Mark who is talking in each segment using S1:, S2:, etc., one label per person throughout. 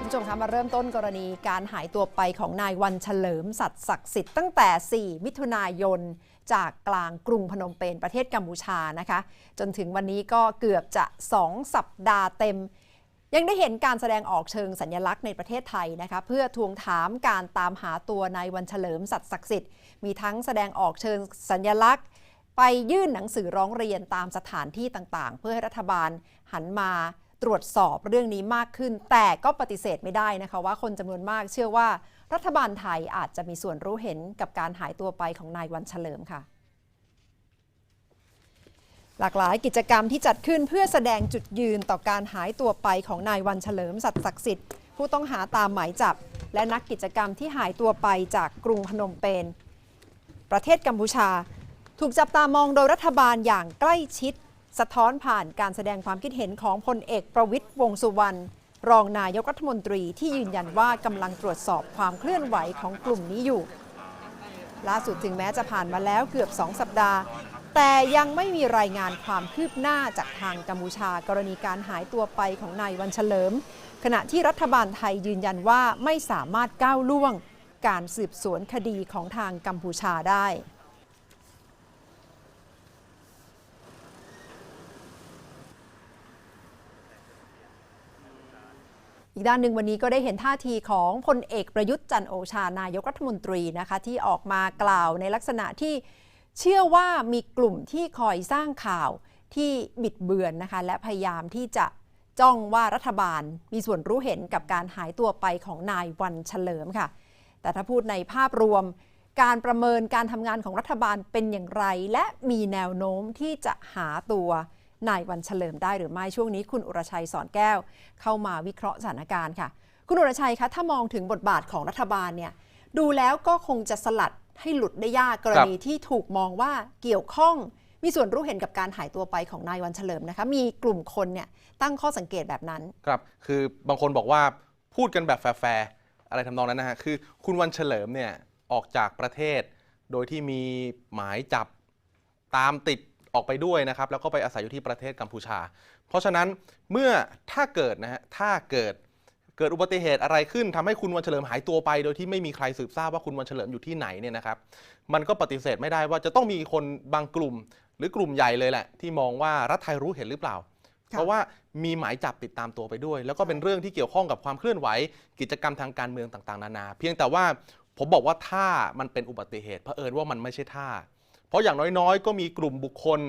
S1: คุณผู้ชมคะมาเริ่มต้นกรณีการหายตัวไปของนายวันเฉลิมสัตย์ศักดิ์สิทธิ์ตั้งแต่ 4 มิถุนายน จากกลางกรุงพนมเปญประเทศกัมพูชานะคะ จนถึงวันนี้ก็เกือบจะ 2 สัปดาห์เต็ม ยังได้เห็นการแสดงออกเชิงสัญลักษณ์ในประเทศไทยนะคะ เพื่อทวงถามการตามหาตัวนายวันเฉลิมสัตย์ศักดิ์สิทธิ์มีทั้งแสดงออกเชิงสัญลักษณ์ ไปยื่นหนังสือร้องเรียนตามสถานที่ต่างๆ เพื่อให้รัฐบาลหันมา ตรวจสอบเรื่องนี้มากขึ้น แต่ก็ปฏิเสธไม่ได้นะคะว่าคนจำนวนมากเชื่อว่ารัฐบาลไทยอาจจะมีส่วนรู้เห็นกับการหายตัวไปของนายวันเฉลิมค่ะ หลากหลายกิจกรรมที่จัดขึ้นเพื่อแสดงจุดยืนต่อการหายตัวไปของนายวันเฉลิมสัตย์ศักดิ์สิทธิ์ผู้ต้องหาตามหมายจับ และนักกิจกรรมที่หายตัวไปจากกรุงพนมเปญประเทศกัมพูชา ถูกจับตามองโดยรัฐบาลอย่างใกล้ชิด สะท้อนผ่านการแสดงความคิดเห็นของพลเอกประวิตยวงสุวรรณรองนายกรัฐมนตรีที่ยืนยันว่ากำลังตรวจสอบความเคลื่อนไหวของกลุ่มนี้อยู่ ล่าสุดถึงแม้จะผ่านมาแล้วเกือบ 2 สัปดาห์ แต่ยังไม่มีรายงานความคืบหน้าจากทางกัมพูชากรณีการหายตัวไปของนายวันเฉลิม ขณะที่รัฐบาลไทยยืนยันว่าไม่สามารถก้าวล่วง การสืบสวนคดีของทางกัมพูชาได้ อีกด้านหนึ่งวันนี้ก็ได้เห็นท่าทีของพลเอกประยุทธ์จันโอชานายกรัฐมนตรีนะคะที่ออกมากล่าวในลักษณะที่เชื่อว่ามีกลุ่มที่คอยสร้างข่าวที่บิดเบือนนะคะและพยายามที่จะจ้องว่ารัฐบาลมีส่วนรู้เห็นกับการหายตัวไปของนายวันเฉลิมค่ะ แต่ถ้าพูดในภาพรวม การประเมินการทำงานของรัฐบาลเป็นอย่างไร และมีแนวโน้มที่จะหาตัว นายวันเฉลิมได้หรือไม่ช่วงนี้คุณอุรชัยสอนแก้ว เข้ามาวิเคราะห์สถานการณ์ค่ะ คุณอุรชัยคะถ้ามองถึงบทบาทของรัฐบาลเนี่ยดูแล้วก็คงจะสลัดให้หลุดได้ยากกรณีที่ถูกมองว่าเกี่ยวข้องมีส่วนรู้เห็นกับการหายตัวไปของนายวันเฉลิมนะคะ มีกลุ่มคนเนี่ยตั้งข้อสังเกตแบบนั้น
S2: ครับ คือบางคนบอกว่าพูดกันแบบแฟร์อะไรทำนองนั้นนะฮะ คือคุณวันเฉลิมเนี่ยออกจากประเทศ โดยที่มีหมายจับตามติด ออกไปด้วยนะครับแล้วก็ไปอาศัยอยู่ที่ประเทศกัมพูชา เพราะฉะนั้นเมื่อถ้าเกิดนะฮะถ้าเกิดเกิดอุบัติเหตุอะไรขึ้นทำให้คุณวันเฉลิมหายตัวไป โดยที่ไม่มีใครสืบทราบว่าคุณวันเฉลิมอยู่ที่ไหนเนี่ยนะครับ มันก็ปฏิเสธไม่ได้ว่าจะต้องมีคนบางกลุ่ม หรือกลุ่มใหญ่เลยแหละ ที่มองว่ารัฐไทยรู้เห็นหรือเปล่า
S1: ค่ะ
S2: เพราะว่ามีหมายจับติดตามตัวไปด้วย แล้วก็เป็นเรื่องที่เกี่ยวข้องกับความเคลื่อนไหว กิจกรรมทางการเมืองต่างๆ นานา เพียงแต่ว่าผมบอกว่าถ้ามันเป็นอุบัติเหตุเผอิญว่ามันไม่ใช่ท่า เพราะอย่างน้อยๆ ก็มีกลุ่มบุคคล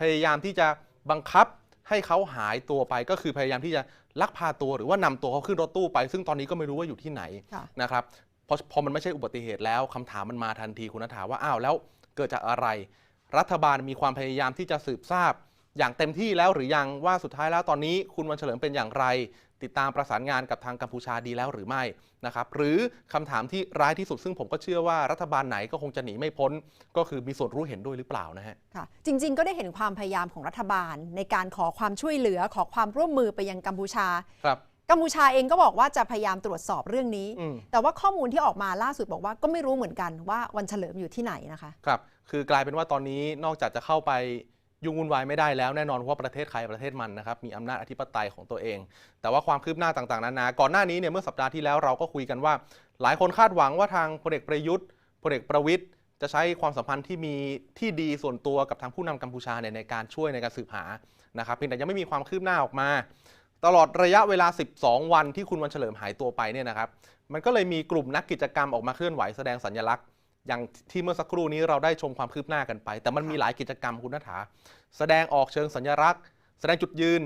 S2: พยายามที่จะบังคับให้เขาหายตัวไป ก็คือพยายามที่จะลักพาตัวหรือว่านำตัวเขาขึ้นรถตู้ไป ซึ่งตอนนี้ก็ไม่รู้ว่าอยู่ที่ไหน
S1: ค่ะ
S2: นะครับพอพอมันไม่ใช่อุบัติเหตุแล้วคำถามมันมาทันทีคุณนัฐาว่าอ้าวแล้วเกิดจากอะไร รัฐบาลมีความพยายามที่จะสืบทราบ อย่างเต็มที่แล้วหรือยังว่าสุดท้ายแล้วตอนนี้คุณวันเฉลิมเป็นอย่างไร ติดตามประสานงานกับทางกัมพูชาดีแล้วหรือไม่นะครับหรือคำถามที่ร้ายที่สุดซึ่งผมก็เชื่อว่ารัฐบาลไหนก็คงจะหนีไม่พ้น ก็คือมีส่วนรู้เห็นด้วยหรือเปล่านะฮะ
S1: ค่ะจริง ๆ ก็ได้เห็นความพยายามของรัฐบาล ในการขอความช่วยเหลือขอความร่วมมือไปยังกัมพูชา
S2: ครับ
S1: กัมพูชาเองก็บอกว่าจะพยายามตรวจสอบเรื่องนี้
S2: อืม
S1: แต่ว่าข้อมูลที่ออกมาล่าสุดบอกว่าก็ไม่รู้เหมือนกันว่าวันเฉลิมอยู่ที่ไหนนะคะ
S2: ครับ คือกลายเป็นว่าตอนนี้นอกจากจะเข้าไป ยุ่งวุ่นวายไม่ได้แล้วแน่นอนว่าประเทศใครประเทศมันนะครับมีอำนาจอธิปไตยของตัวเอง แต่ว่าความคืบหน้าต่างๆนานาก่อนหน้านี้เนี่ยเมื่อสัปดาห์ที่แล้วเราก็คุยกันว่า หลายคนคาดหวังว่าทางพลเอกประยุทธ์พลเอกประวิทย์จะใช้ความสัมพันธ์ที่มีที่ดีส่วนตัวกับทางผู้นำกัมพูชาเนี่ยในการช่วยในการสืบหานะครับเพียงแต่ยังไม่มีความคืบหน้าออกมา ตลอดระยะเวลา 12 วันที่คุณวันเฉลิมหายตัวไปเนี่ยนะครับมันก็เลยมีกลุ่มนักกิจกรรมออกมาเคลื่อนไหวแสดงสัญลักษณ์ อย่างที่เมื่อสักครู่นี้เราได้ชมความคืบหน้ากันไป แต่มันมีหลายกิจกรรมคุณนัฐาแสดงออกเชิงสัญลักษณ์ แสดงจุดยืน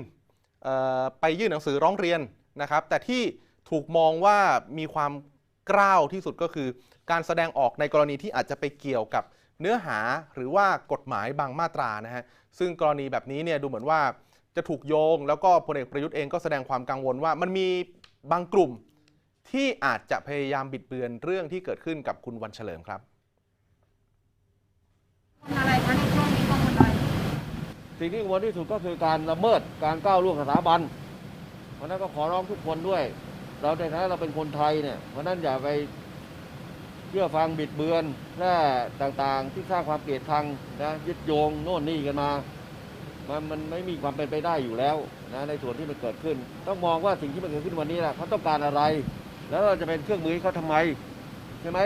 S2: ไปยื่นหนังสือร้องเรียนนะครับ แต่ที่ถูกมองว่ามีความกล้าวที่สุดก็คือ การแสดงออกในกรณีที่อาจจะไปเกี่ยวกับเนื้อหาหรือว่ากฎหมายบางมาตรานะฮะซึ่งกรณีแบบนี้เนี่ยดูเหมือนว่าจะถูกโยง แล้วก็พลเอกประยุทธ์เองก็แสดงความกังวลว่ามันมีบางกลุ่มที่อาจจะพยายามบิดเบือนเรื่องที่เกิดขึ้นกับคุณวันเฉลิมครับ
S3: อะไรคะในช่วงนี้ข้อมูลอะไร
S4: สิ่งที่กังวลที่สุดก็คือการละเมิดการก้าวล่วงสถาบัน เพราะนั้นก็ขอร้องทุกคนด้วย เราในฐานะเราเป็นคนไทยเนี่ยเพราะนั้นอย่าไปเชื่อฟังบิดเบือนแร่ต่างๆ ที่สร้างความเกลียดชังนะยึดโยงโน่นนี่กันมา มันมันไม่มีความเป็นไปได้อยู่แล้วนะในส่วนที่มันเกิดขึ้น ต้องมองว่าสิ่งที่มันเกิดขึ้นวันนี้แหละเขาต้องการอะไร แล้วเราจะเป็นเครื่องมือให้เขาทำไมใช่ไหม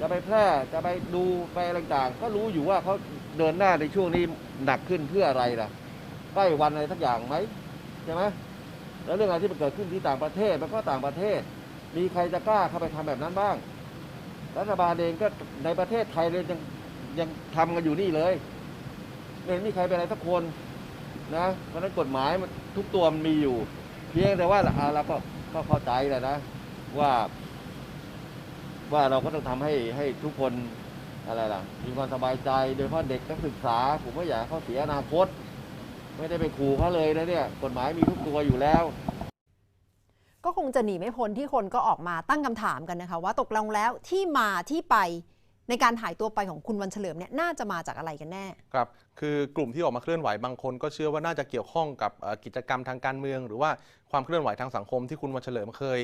S4: จะไปแพร่จะไปดูไปอะไรต่างๆก็รู้อยู่ว่าเขาเดินหน้าในช่วงนี้หนักขึ้นเพื่ออะไรล่ะใกล้วันอะไรสักอย่างไหมใช่ไหมแล้วเรื่องอะไรที่มันเกิดขึ้นที่ต่างประเทศมันก็ต่างประเทศ มีใครจะกล้าเข้าไปทำแบบนั้นบ้าง รัฐบาลเองก็ในประเทศไทยเลยยังยังทำกันอยู่นี่เลยไม่เห็นมีใครเป็นอะไรสักคนนะเพราะฉะนั้นกฎหมายมันทุกตัวมันมีอยู่ เพียงแต่ว่าอ่าเราก็ก็เข้าใจแหละนะว่า ว่าเราก็ต้องทำให้ให้ทุกคนอะไรล่ะ มีความสบายใจโดยเฉพาะเด็กนักศึกษา ผมก็อยากให้เขาเสียอนาคต ไม่ได้ไปขู่เขาเลยนะเนี่ย กฎหมายมีทุกตัวอยู่แล้ว
S1: ก็คงจะหนีไม่พ้นที่คนก็ออกมาตั้งคำถามกันนะคะ ว่าตกลงแล้วที่มาที่ไปในการหายตัวไปของคุณวันเฉลิมเนี่ยน่าจะมาจากอะไรกันแน่
S2: ครับ คือกลุ่มที่ออกมาเคลื่อนไหวบางคนก็เชื่อว่าน่าจะเกี่ยวข้องกับเอ่อกิจกรรมทางการเมือง หรือว่าความเคลื่อนไหวทางสังคมที่คุณวันเฉลิมเคย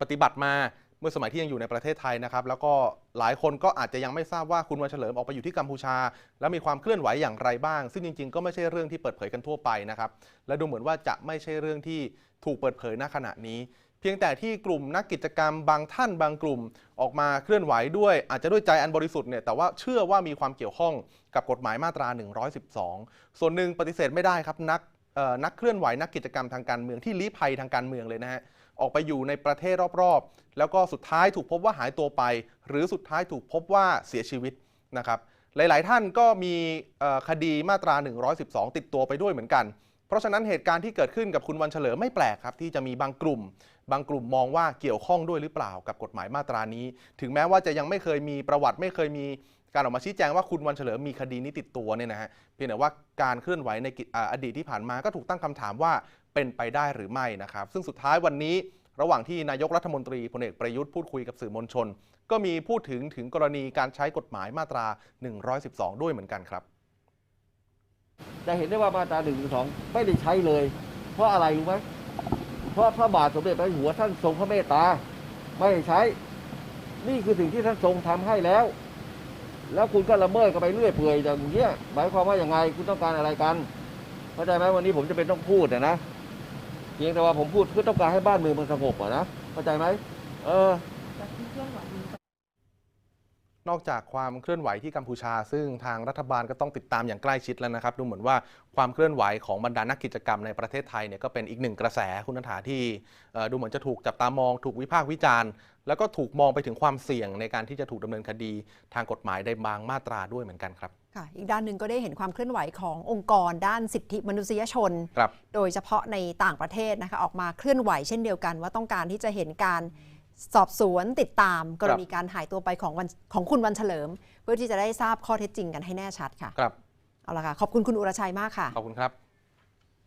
S2: ปฏิบัติมาเมื่อสมัยที่ยังอยู่ในประเทศไทยนะครับ แล้วก็หลายคนก็อาจจะยังไม่ทราบว่าคุณวันเฉลิมออกไปอยู่ที่กัมพูชา แล้วมีความเคลื่อนไหวอย่างไรบ้าง ซึ่งจริง ๆ ก็ไม่ใช่เรื่องที่เปิดเผยกันทั่วไปนะครับ และดูเหมือนว่าจะไม่ใช่เรื่องที่ถูกเปิดเผยณขณะนี้ เพียงแต่ที่กลุ่มนักกิจกรรมบางท่านบางกลุ่มออกมาเคลื่อนไหวด้วย อาจจะด้วยใจอันบริสุทธิ์เนี่ยแต่ว่าเชื่อว่ามีความเกี่ยวข้องกับกฎหมายมาตรา 112 ส่วนหนึ่งปฏิเสธไม่ได้ครับนักเอ่อนักเคลื่อนไหวนักกิจกรรมทางการเมืองที่ลี้ภัยทางการเมืองเลยนะฮะ ออกไปอยู่ในประเทศรอบๆ แล้วก็สุดท้ายถูกพบว่าหายตัวไป หรือสุดท้ายถูกพบว่าเสียชีวิตนะครับหลาย ๆ ท่านก็มีคดีมาตรา 112 ติดตัวไปด้วยเหมือนกัน เพราะฉะนั้นเหตุการณ์ที่เกิดขึ้นกับคุณวันเฉลิมไม่แปลกครับ ที่จะมีบางกลุ่ม บางกลุ่มมองว่าเกี่ยวข้องด้วยหรือเปล่ากับกฎหมายมาตรานี้ ถึงแม้ว่าจะยังไม่เคยมีประวัติไม่เคยมีการออกมาชี้แจงว่าคุณวันเฉลิมมีคดีนี้ติดตัวเนี่ยนะฮะเพียงแต่ว่าการเคลื่อนไหวในออดีตที่ผ่านมาก็ถูกตั้งคำถามว่า เป็นไปได้หรือไม่นะครับ ซึ่งสุดท้ายวันนี้ระหว่างที่นายกรัฐมนตรีพลเอกประยุทธ์พูดคุยกับสื่อมวลชน ก็มีพูดถึงถึงกรณีการใช้กฎหมายมาตรา 112 ด้วยเหมือนกันครับ
S4: จะเห็นได้ว่ามาตราหนึ่งสองไม่ได้ใช้เลย เพราะอะไรรู้ไหมเพราะพระบาทสมเด็จพระหัวท่านทรงพระเมตตา ไม่ให้ใช้ นี่คือสิ่งที่ท่านทรงทำให้แล้ว แล้วคุณก็ละเมิดกันไปเรื่อยเปื่อยอย่างเงี้ยหมายความว่าอย่างไงคุณต้องการอะไรกันเข้าใจไหมวันนี้ผมจะเป็นต้องพูดอะนะ เพียงแต่ว่าผมพูดเพื่อต้องการให้บ้านเมืองมันสงบอะนะเข้าใจไหมเออ
S3: แต่ที่เคลื่อนไหวมี
S2: นอกจากความเคลื่อนไหวที่กัมพูชา ซึ่งทางรัฐบาลก็ต้องติดตามอย่างใกล้ชิดแล้วนะครับ ดูเหมือนว่าความเคลื่อนไหวของบรรดานักกิจกรรมในประเทศไทยเนี่ยก็เป็นอีกหนึ่งกระแสคุณนัฐาที่เอ่อดูเหมือนจะถูกจับตามอง ถูกวิพากษ์วิจารณ์ แล้วก็ถูกมองไปถึงความเสี่ยงในการที่จะถูกดำเนินคดีทางกฎหมายได้บางมาตราด้วยเหมือนกันครับ
S1: ค่ะอีกด้านหนึ่งก็ได้เห็นความเคลื่อนไหวขององค์กรด้านสิทธิมนุษยชน
S2: ครับ
S1: โดยเฉพาะในต่างประเทศนะคะออกมาเคลื่อนไหวเช่นเดียวกันว่าต้องการที่จะเห็นการ สอบสวนติดตามกรณีการหายตัวไปของวันของคุณวันเฉลิม เพื่อที่จะได้ทราบข้อเท็จจริงกันให้แน่ชัดค่ะ
S2: ครับ
S1: เอาละค่ะ ขอบคุณคุณอุรชัยมากค่ะ
S2: ขอบคุณครับ